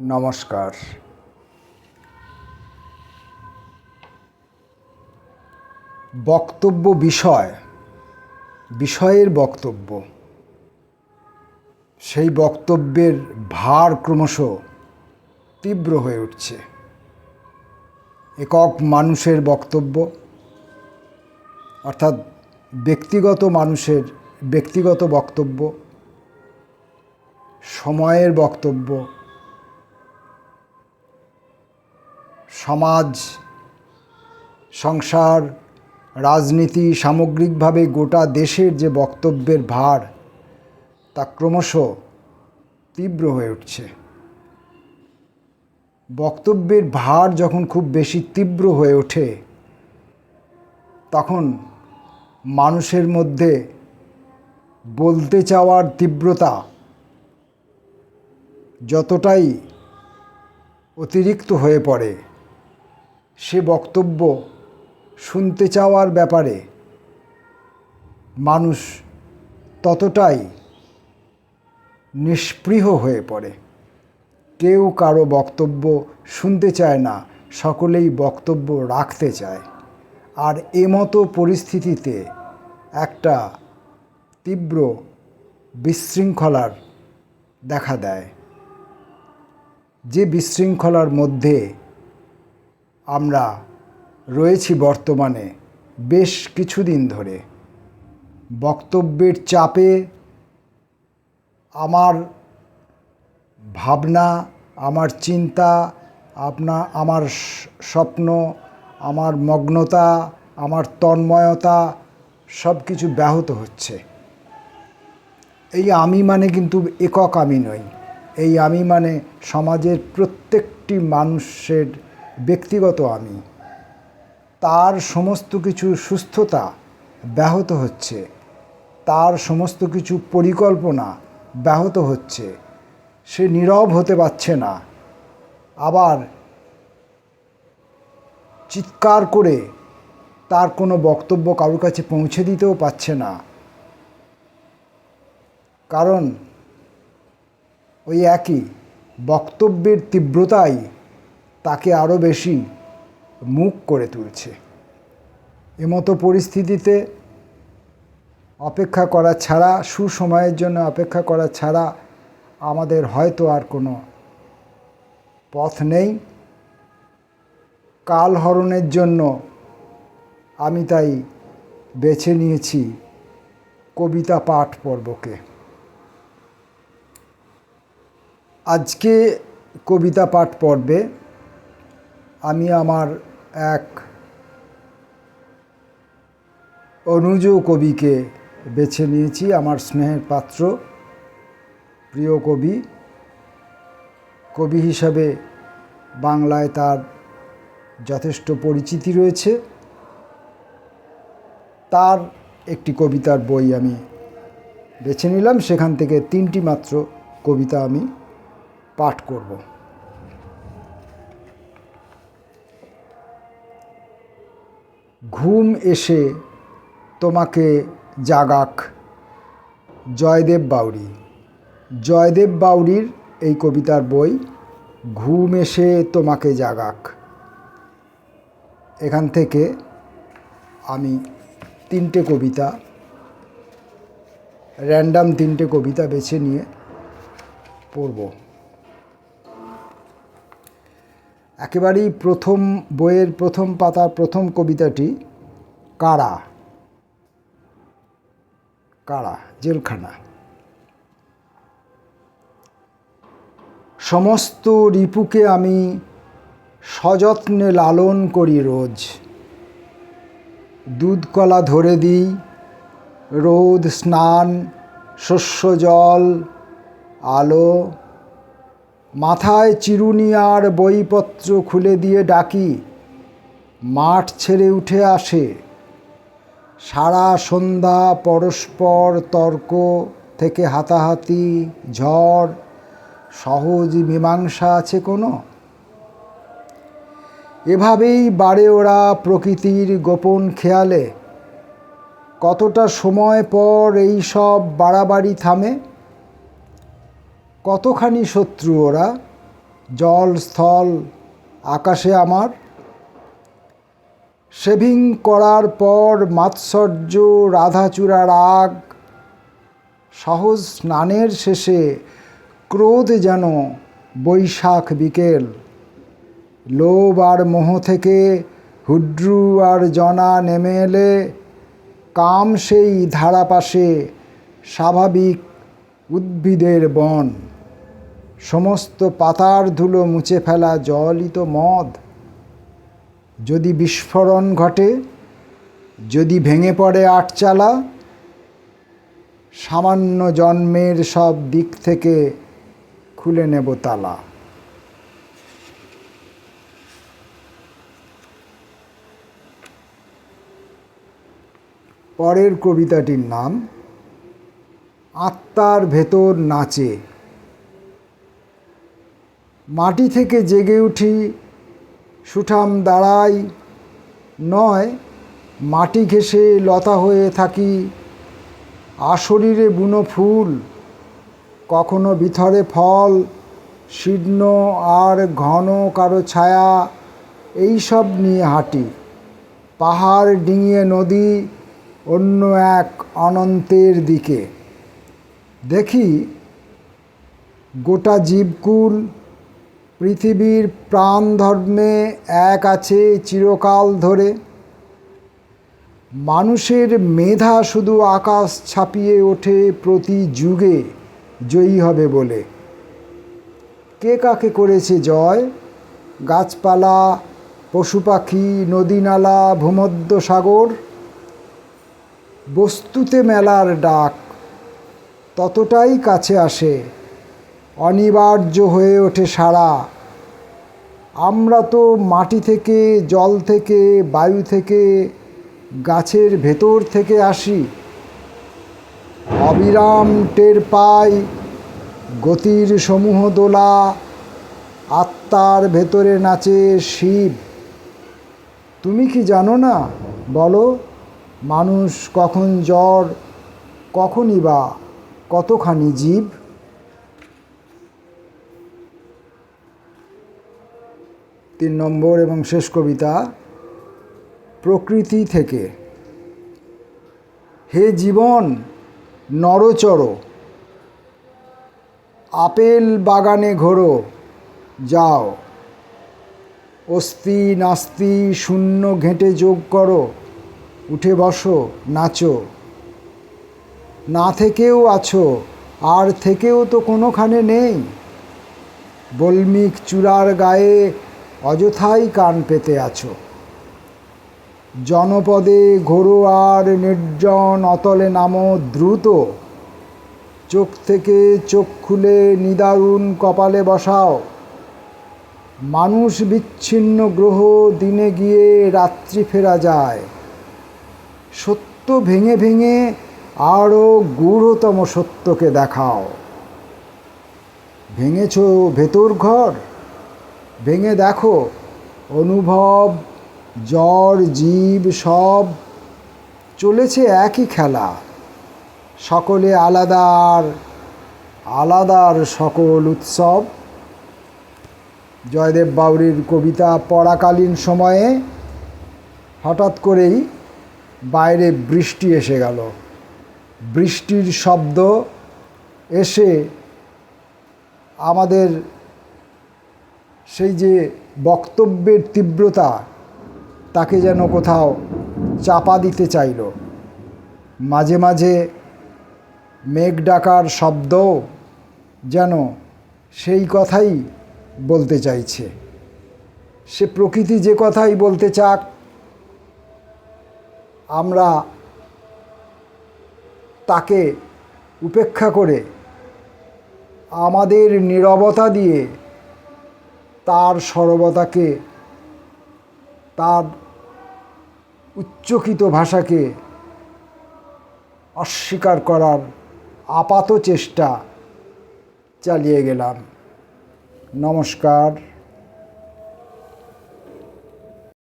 নমস্কার। বক্তব্য বিষয়, বিষয়ের বক্তব্য। সেই বক্তব্যের ভার ক্রমশ তীব্র হয়ে উঠছে। একক মানুষের বক্তব্য, অর্থাৎ ব্যক্তিগত মানুষের, ব্যক্তিগত বক্তব্য, সময়ের বক্তব্য সমাজ, সংসার, রাজনীতি সামগ্রিকভাবে গোটা দেশের যে বক্তব্যের ভার, তা ক্রমশ তীব্র হয়ে উঠছে। বক্তব্যের ভার যখন খুব বেশি তীব্র হয়ে ওঠে, তখন মানুষের মধ্যে বলতে চাওয়ার তীব্রতা যতটাই অতিরিক্ত হয়ে পড়ে সে বক্তব্য শুনতে চাওয়ার ব্যাপারে মানুষ ততটাই নিষ্পৃহ হয়ে পড়ে। কেউ কারও বক্তব্য শুনতে চায় না, সকলেই বক্তব্য রাখতে চায়। আর এমতো পরিস্থিতিতে একটা তীব্র বিশৃঙ্খলার দেখা দেয়। যে বিশৃঙ্খলার মধ্যে আমরা রয়েছি বর্তমানে বেশ কিছুদিন ধরে। বক্তব্যের চাপে আমার ভাবনা, আমার চিন্তা, আপনা, আমার স্বপ্ন, আমার মগ্নতা, আমার তন্ময়তা সব কিছু ব্যাহত হচ্ছে। এই আমি মানে কিন্তু একক আমি নই। এই আমি মানে সমাজের প্রত্যেকটি মানুষের ব্যক্তিগত আমি। তার সমস্ত কিছু সুস্থতা ব্যাহত হচ্ছে। তার সমস্ত কিছু পরিকল্পনা ব্যাহত হচ্ছে। সে নীরব হতে পারছে না। আবার চিৎকার করে তার কোনো বক্তব্য কারোর কাছে পৌঁছে দিতেও পারছে না। কারণ ওই একই বক্তব্যের তীব্রতাই তাকে আরও বেশি মুখ করে তুলছে। এমতো পরিস্থিতিতে অপেক্ষা করা ছাড়া, সুসময়ের জন্য অপেক্ষা করা ছাড়া আমাদের হয়তো আর কোনো পথ নেই। কালহরণের জন্য আমি তাই বেছে নিয়েছি কবিতা পাঠ পর্বকে। আজকে কবিতা পাঠ পর্বে আমি আমার এক অনুজ কবিকে বেছে নিয়েছি, আমার স্নেহের পাত্র, প্রিয় কবি। কবি হিসাবে বাংলায় তার যথেষ্ট পরিচিতি রয়েছে। তার একটি কবিতার বই আমি বেছে নিলাম, সেখান থেকে তিনটি মাত্র কবিতা আমি পাঠ করব। ঘুম এসে তোমাকে জাগাক। জয়দেব বাউরি জয়দেব বাউরির এই কবিতার বই, ঘুম এসে তোমাকে জাগাক। এখান থেকে আমি তিনটে কবিতা র্যান্ডাম তিনটে কবিতা বেছে নিয়ে পড়ব। একেবারেই প্রথম বইয়ের প্রথম পাতার প্রথম কবিতাটি কারা? কারা? জেলখানা। সমস্ত রিপুকে আমি সযত্নে লালন করি রোজ। দুধকলা ধরে দিই, রোদ, স্নান, শস্য, জল, আলো মাথায় চিরুনি আর বইপত্র খুলে দিয়ে ডাকি, মাঠ ছেড়ে উঠে আসে। সারা সন্ধ্যা পরস্পর তর্ক থেকে হাতাহাতি, ঝড়, সহজ মীমাংসা আছে কোনো? এভাবেই বাড়ে ওরা প্রকৃতির গোপন খেয়ালে। কতটা সময় পর এই সব বাড়াবাড়ি থামে? কতখানি শত্রু ওরা? জল, স্থল, আকাশে আমার? শেভিং করার পর মাৎসর্য রাধাচূড়া রাগ সহজ স্নানের শেষে ক্রোধ যেন বৈশাখ বিকেল। লোভ আর মোহ থেকে হুড্রু আর জনা নেমে এলে কাম সেই ধারাপাশে স্বাভাবিক উদ্ভিদের বন। সমস্ত পাতার ধুলো মুছে ফেলা জলই তো মদ। যদি বিস্ফোরণ ঘটে, যদি ভেঙে পড়ে আটচালা, সামান্য জন্মের সব দিক থেকে খুলে নেব তালা। পরের কবিতাটির নাম, আত্মার ভেতর নাচে। মাটি থেকে জেগে উঠি, সুঠাম দাঁড়াই, নয়, মাটি ঘেঁষে লতা হয়ে থাকি আশরীরে বুনো ফুল, কখনো বিথরে ফল, শীর্ণ আর ঘন কারও ছায়া, এই সব নিয়ে হাঁটি। পাহাড় ডিঙিয়ে নদী, অন্য এক অনন্তের দিকে। দেখি গোটা জীবকুল পৃথিবীর প্রাণ ধর্মে এক আছে চিরকাল ধরে। মানুষের মেধা শুধু আকাশ ছাপিয়ে ওঠে প্রতি যুগে, জয়ী হবে বলে। কে কাকে করেছে জয়? গাছপালা পশু পাখি নদী নালা ভূমধ্য সাগর? বস্তুতে মেলার ডাক ততটাই কাছে আসে অনিবার্য হয়ে ওঠে সারা আমরা তো মাটি থেকে, জল থেকে, বায়ু থেকে, গাছের ভেতর থেকে আসি। অবিরাম টের পাই গতির সমূহ দোলা, আত্মার ভেতরে নাচে শিব। তুমি কি জানো না? বলো, মানুষ কখন জ্বর, কখনই বা কতখানি জীব? তিন নম্বর এবং শেষ কবিতা, প্রকৃতি থেকে। হে জীবন, নরচর, আপেল বাগানে ঘোরো, যাও। অস্তি নাস্তি শূন্য ঘেঁটে যোগ করো, উঠে বসো, নাচো। না থেকেও আছো, আর থেকেও তো কোনোখানে নেই। বল্মিক চূড়ার গায়ে অযথাই কান পেতে আছো। জনপদে ঘোরো আর নির্জন অতলে নামো দ্রুত। চোখ থেকে চোখ খুলে নিদারুণ কপালে বসাও। মানুষ বিচ্ছিন্ন গ্রহ দিনে গিয়ে রাত্রি ফেরা যায়। সত্য ভেঙে ভেঙে আরও গূঢ়তম সত্যকে দেখাও। ভেঙেছ ভেতর ঘর? ভেঙে দেখো। অনুভব, জ্বর, জীব সব চলেছে একই খেলা। সকলে আলাদার আলাদার সকল উৎসব। জয়দেব বাউরির কবিতা পড়াকালীন সময়ে হঠাৎ করেই বাইরে বৃষ্টি এসে গেল। বৃষ্টির শব্দ এসে আমাদের সেই যে বক্তব্যের তীব্রতা, তাকে যেন কোথাও চাপা দিতে চাইল। মাঝে মাঝে মেঘ ডাকার শব্দ যেন সেই কথাই বলতে চাইছে। সে প্রকৃতি যে কথাই বলতে চাক, আমরা তাকে উপেক্ষা করে আমাদের নীরবতা দিয়ে তার সরবতাকে তার উচ্চকিত ভাষাকে অস্বীকার করার আপাত চেষ্টা চালিয়ে গেলাম। নমস্কার।